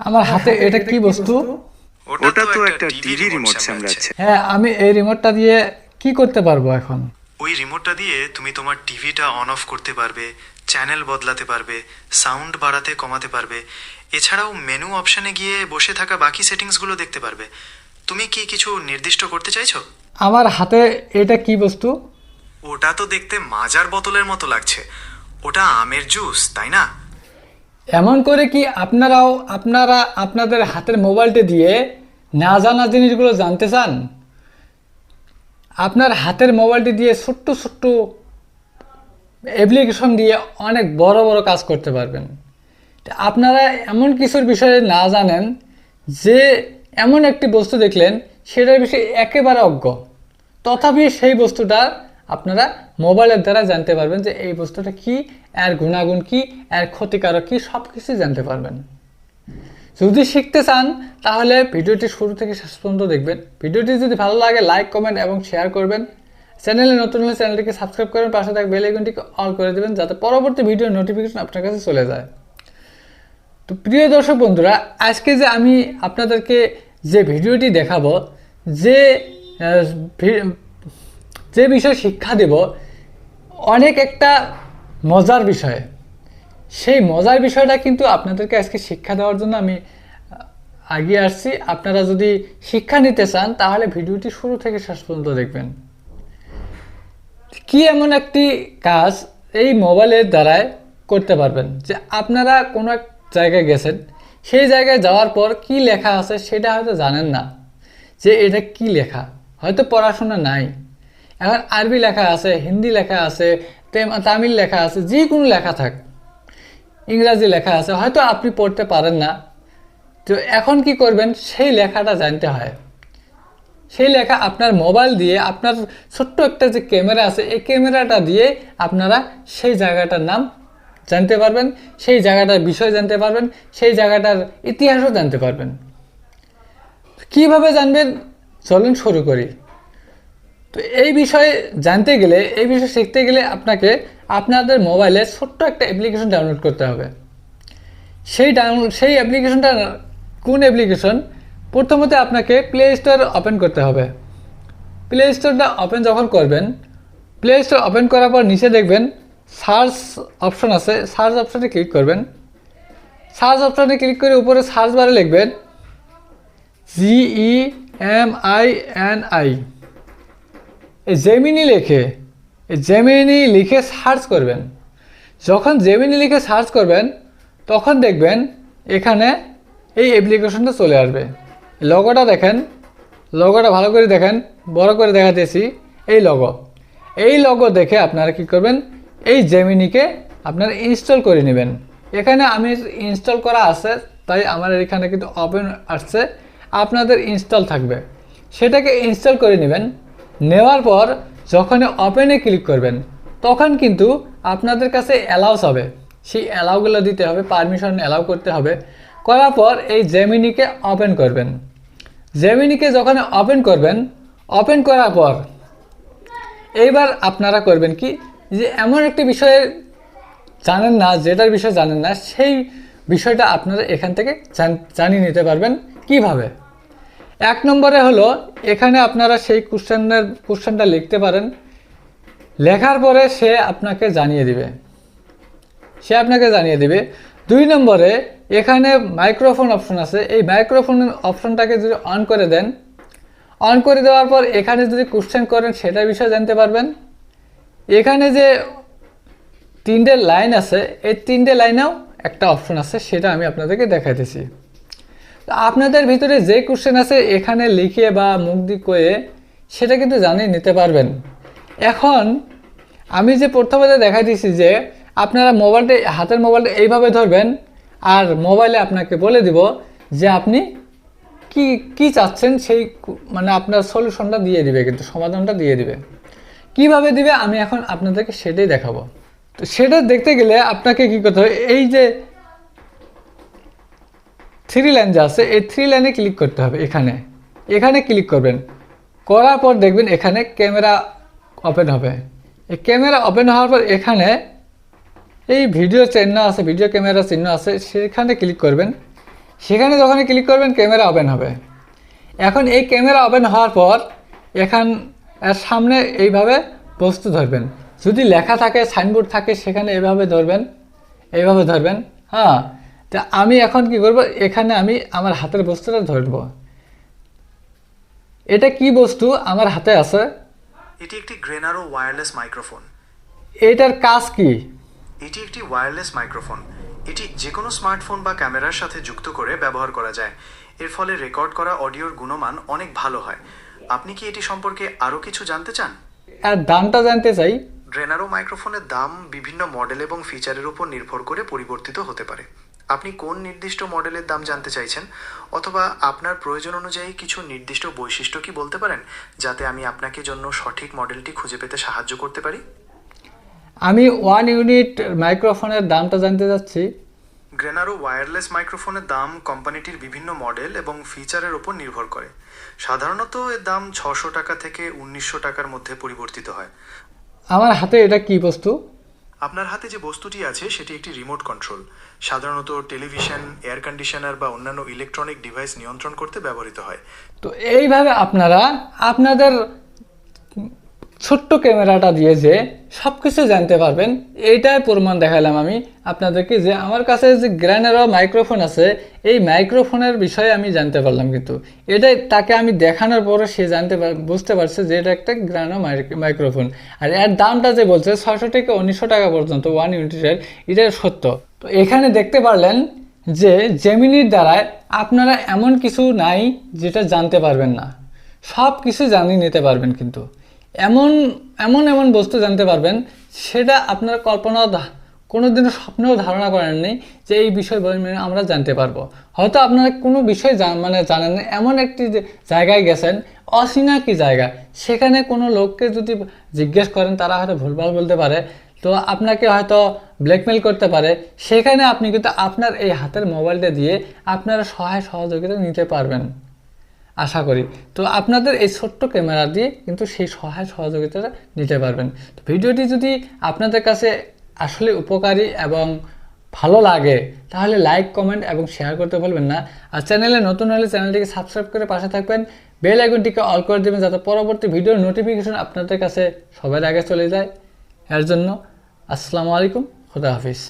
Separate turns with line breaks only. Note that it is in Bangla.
আমার হাতে এটা কি বস্তু?
ওটা তো একটা টিভি রিমোট সামলাচ্ছে
হ্যাঁ আমি এই রিমোটটা দিয়ে কি করতে পারব এখন?
ওই রিমোটটা দিয়ে তুমি তোমার টিভিটা অন অফ করতে পারবে চ্যানেল বদলাতে পারবে সাউন্ড বাড়াতে কমাতে পারবে। এছাড়াও মেনু অপশানে গিয়ে বসে থাকা বাকি সেটিংসগুলো দেখতে পারবে। তুমি কি কিছু নির্দিষ্ট করতে চাইছো?
আমার হাতে এটা কি বস্তু?
ওটা তো দেখতে মাজার বোতলের মতো লাগছে। ওটা আমের জুস তাই না?
এমন করে কি আপনারাও আপনারা আপনাদের হাতের মোবাইলটি দিয়ে না জানা জিনিসগুলো জানতে চান? আপনার হাতের মোবাইলটি দিয়ে ছোট্ট ছোট্ট অ্যাপ্লিকেশন দিয়ে অনেক বড় বড় কাজ করতে পারবেন। আপনারা এমন কিছুর বিষয়ে না জানেন যে এমন একটি বস্তু দেখলেন, সেটার বিষয়ে একেবারে অজ্ঞ। তথাপি সেই বস্তুটা আপনারা মোবাইলের দ্বারা জানতে পারবেন যে এই বস্তুটা কি এর গুণাগুণ কি, এর ক্ষতিকারক কি সব কিছুই জানতে পারবেন। যদি শিখতে চান, তাহলে ভিডিওটি শুরু থেকে শেষ পর্যন্ত দেখবেন। ভিডিওটি যদি ভালো লাগে লাইক কমেন্ট এবং শেয়ার করবেন। চ্যানেলে নতুন হলে চ্যানেলটিকে সাবস্ক্রাইব করবেন পাশে থাকা বেল আইকনটিকে অল করে দেবেন, যাতে পরবর্তী ভিডিও নোটিফিকেশন আপনার কাছে চলে যায়। তো প্রিয় দর্শক বন্ধুরা, আজকে যে আমি আপনাদেরকে যে ভিডিওটি দেখাবো, যে যে বিষয় শিক্ষা দেব, অনেক একটা মজার বিষয়। সেই মজার বিষয়টা কিন্তু আপনাদেরকে আজকে শিক্ষা দেওয়ার জন্য আমি আহ, এগিয়ে আসছি। আপনারা যদি শিক্ষা নিতে চান তাহলে ভিডিওটি শুরু থেকে শেষ পর্যন্ত দেখবেন। কি এমন একটি কাজ এই মোবাইলের দ্বারায় করতে পারবেন? যে আপনারা কোনো এক জায়গায় গেছেন সেই জায়গায় যাওয়ার পর কি লেখা আছে সেটা হয়তো জানেন না। যে এটা কি লেখা? হয়তো পড়াশোনা নাই। এখন আরবি লেখা আছে হিন্দি লেখা আছে তামিল লেখা আছে যে কোনো লেখা থাক। ইংরাজি লেখা আছে, হয়তো আপনি পড়তে পারেন না। তো এখন কি করবেন? সেই লেখাটা জানতে হয়। সেই লেখা আপনার মোবাইল দিয়ে, আপনার ছোট্ট একটা যে ক্যামেরা আছে, এই ক্যামেরাটা দিয়ে আপনারা সেই জায়গাটার নাম জানতে পারবেন, সেই জায়গাটার বিষয় জানতে পারবেন, সেই জায়গাটার ইতিহাসও জানতে পারবেন। কীভাবে জানবেন? চলুন শুরু করি। তো এই বিষয়ে জানতে গেলে, এই বিষয়ে শিখতে গেলে আপনাকে আপনাদের মোবাইলে ছোট্ট একটা অ্যাপ্লিকেশন ডাউনলোড করতে হবে। সেই ডাউনলোড সেই অ্যাপ্লিকেশনটা কোন অ্যাপ্লিকেশন প্রথমত আপনাকে প্লে স্টোর ওপেন করতে হবে। প্লে স্টোরটা ওপেন যখন করবেন প্লে স্টোর ওপেন করার পর নিচে দেখবেন সার্চ অপশন আছে। সার্চ অপশনে ক্লিক করবেন। সার্চ অপশনে ক্লিক করে উপরে সার্চ বারে লিখবেন G E M I N I এই জেমিনি লেখে, এই জেমিনি লিখে সার্চ করবেন। যখন জেমিনি লিখে সার্চ করবেন, তখন দেখবেন এখানে এই অ্যাপ্লিকেশনটা চলে আসবে। লগোটা দেখেন লগোটা ভালো করে দেখেন, বড় করে দেখাতেছি, এই লগো এই লগো দেখে আপনারা কি করবেন, এই জেমিনিকে আপনারা ইনস্টল করে নেবেন। এখানে আমি ইনস্টল করা আছে, তাই আমার এখানে কিন্তু ওপেন আসছে। আপনাদের ইনস্টল থাকবে। সেটাকে ইনস্টল করে নেবেন। নেওয়ার পর যখন ওপেনে ক্লিক করবেন, তখন কিন্তু আপনাদের কাছে অ্যালাউস হবে। সেই অ্যালাউগুলো দিতে হবে পারমিশন অ্যালাউ করতে হবে। করার পর এই জেমিনিকে ওপেন করবেন। জেমিনিকে যখন ওপেন করবেন ওপেন করার পর এইবার আপনারা করবেন কি? যে এমন একটি বিষয়ে জানেন না, যেটার বিষয়ে জানেন না, সেই বিষয়টা আপনারা এখান থেকে জানিয়ে নিতে পারবেন কীভাবে? এক নম্বরে হলো, এখানে আপনারা সেই কোশ্চেনের, কোশ্চেনটা লিখতে পারেন। লেখার পরে সে আপনাকে জানিয়ে দিবে। সে আপনাকে জানিয়ে দিবে। দুই নম্বরে, এখানে মাইক্রোফোন অপশন আছে। এই মাইক্রোফোন অপশনটাকে যদি অন করে দেন, অন করে দেওয়ার পর এখানে যদি কোশ্চেন করেন সেটার বিষয়ে জানতে পারবেন। এখানে যে তিনটে লাইন আছে, এই তিনটে লাইনেও একটা অপশন আছে, সেটা আমি আপনাদেরকে দেখাইতেছি। আপনাদের ভিতরে যে কোশ্চেন আছে এখানে লিখে বা মুখ কয়ে সেটা কিন্তু জানিয়ে নিতে পারবেন। এখন আমি যে প্রথমে দেখাই দিয়েছি যে আপনারা মোবাইলটা, হাতের মোবাইলটা এইভাবে ধরবেন আর মোবাইলে আপনাকে বলে দিব যে আপনি কি কি চাচ্ছেন সেই মানে আপনার সলিউশনটা দিয়ে দিবে কিন্তু, সমাধানটা দিয়ে দিবে। কীভাবে দিবে আমি এখন আপনাদেরকে সেটাই দেখাবো। তো সেটা দেখতে গেলে আপনাকে কি করতে হবে, এই যে থ্রি লাইন যা আছে, এই থ্রি লাইনে ক্লিক করতে হবে এখানে। এখানে ক্লিক করবেন। করার পর দেখবেন এখানে ক্যামেরা ওপেন হবে। এই ক্যামেরা ওপেন হওয়ার পর এখানে এই ভিডিও চিহ্ন আছে ভিডিও ক্যামেরা চিহ্ন আছে, সেখানে ক্লিক করবেন। সেখানে যখন ক্লিক করবেন, ক্যামেরা ওপেন হবে। এখন এই ক্যামেরা ওপেন হওয়ার পর এখান সামনে এইভাবে বস্তু ধরবেন। যদি লেখা থাকে সাইনবোর্ড থাকে, সেখানে এভাবে ধরবেন। এইভাবে ধরবেন হ্যাঁ। তা আমি এখন কি করব? এখানে আমি আমার হাতের বস্তুটা ধরবো। এটা কি বস্তু আমার হাতে আছে?
এটি একটি গ্রেনারো ওয়্যারলেস মাইক্রোফোন।
এটার কাজ কি?
এটি একটি ওয়্যারলেস মাইক্রোফোন। এটি যে কোনো স্মার্টফোন বা ক্যামেরার সাথে যুক্ত করে ব্যবহার করা যায়। এর ফলে রেকর্ড করা অডিওর গুণমান অনেক ভালো হয়। আপনি কি এটি সম্পর্কে আরও কিছু জানতে চান?
আর দামটা জানতে চাই।
ড্রেনারো মাইক্রোফোনের দাম বিভিন্ন মডেল এবং ফিচারের উপর নির্ভর করে পরিবর্তিত হতে পারে। আপনি কোন নির্দিষ্ট মডেলের দাম জানতে চাইছেন? অথবা আপনার প্রয়োজন অনুযায়ী কিছু নির্দিষ্ট বৈশিষ্ট্য কি বলতে পারেন যাতে আমি আপনাকে জন্য সঠিক মডেলটি খুঁজে পেতে সাহায্য করতে পারি?
আমি ওয়ান ইউনিট মাইক্রোফোনের দামটা জানতে চাচ্ছি।
গ্রেনারো ওয়্যারলেস মাইক্রোফোনের দাম কোম্পানিটির বিভিন্ন মডেল এবং ফিচারের উপর নির্ভর করে। সাধারণত এর দাম ছশো টাকা থেকে উনিশশো টাকার মধ্যে পরিবর্তিত হয়।
আমার হাতে এটা কি বস্তু?
আপনার হাতে যে বস্তুটি আছে, সেটি একটি রিমোট কন্ট্রোল সাধারণত টেলিভিশন এয়ার কন্ডিশনার বা অন্যান্য ইলেকট্রনিক ডিভাইস নিয়ন্ত্রণ করতে ব্যবহৃত হয়।
তো এইভাবে আপনারা আপনাদের ছোট্ট ক্যামেরাটা দিয়ে যে সব কিছু জানতে পারবেন, এইটাই প্রমাণ দেখালাম আমি আপনাদেরকে যে আমার কাছে যে গ্র্যানেরো মাইক্রোফোন আছে, এই মাইক্রোফোনের বিষয়ে আমি জানতে পারলাম কিন্তু। এটাই তাকে আমি দেখানোর পরে সে জানতে বুঝতে পারছে যে এটা একটা গ্র্যানো মাইক্রোফোন আর এর দামটা যে বলছে ছশো থেকে উনিশশো টাকা পর্যন্ত ওয়ান ইউনিটের এটা সত্য। তো এখানে দেখতে পারলেন যে জেমিনির দ্বারায় আপনারা এমন কিছু নাই যেটা জানতে পারবেন না। সব কিছু জানিয়ে নিতে পারবেন কিন্তু। এমন এমন এমন বস্তু জানতে পারবেন, সেটা আপনার কল্পনা কোনো দিনও স্বপ্নেও ধারণা করেন নেই যে এই বিষয় আমরা জানতে পারব। হয়তো আপনারা কোনো বিষয় জান- মানে জানেন না, এমন একটি জায়গায় গেছেন, অচেনা কি জায়গা, সেখানে কোনো লোককে যদি জিজ্ঞেস করেন, তারা হয়তো ভুলভাল বলতে পারে। তো আপনাকে হয়তো ব্ল্যাকমেল করতে পারে। সেখানে আপনি কিন্তু আপনার এই হাতের মোবাইলটা দিয়ে আপনারা সহায় সহযোগিতা নিতে পারবেন। আশা করি। তো আপনাদের এই ছোট্ট ক্যামেরা দিয়ে কিন্তু সেই সহায় সহযোগিতাটা নিতে পারবেন। তো ভিডিওটি যদি আপনাদের কাছে আসলে উপকারী এবং ভালো লাগে, তাহলে লাইক কমেন্ট এবং শেয়ার করতে ভুলবেন না। আর চ্যানেলে নতুন হলে চ্যানেলটিকে সাবস্ক্রাইব করে পাশে থাকবেন। বেল আইকনটিকে অল করে দেবেন যাতে পরবর্তী ভিডিওর নোটিফিকেশন আপনাদের কাছে সবার আগে চলে যায়। এর জন্য আসসালামু আলাইকুম, খুদা হাফিজ।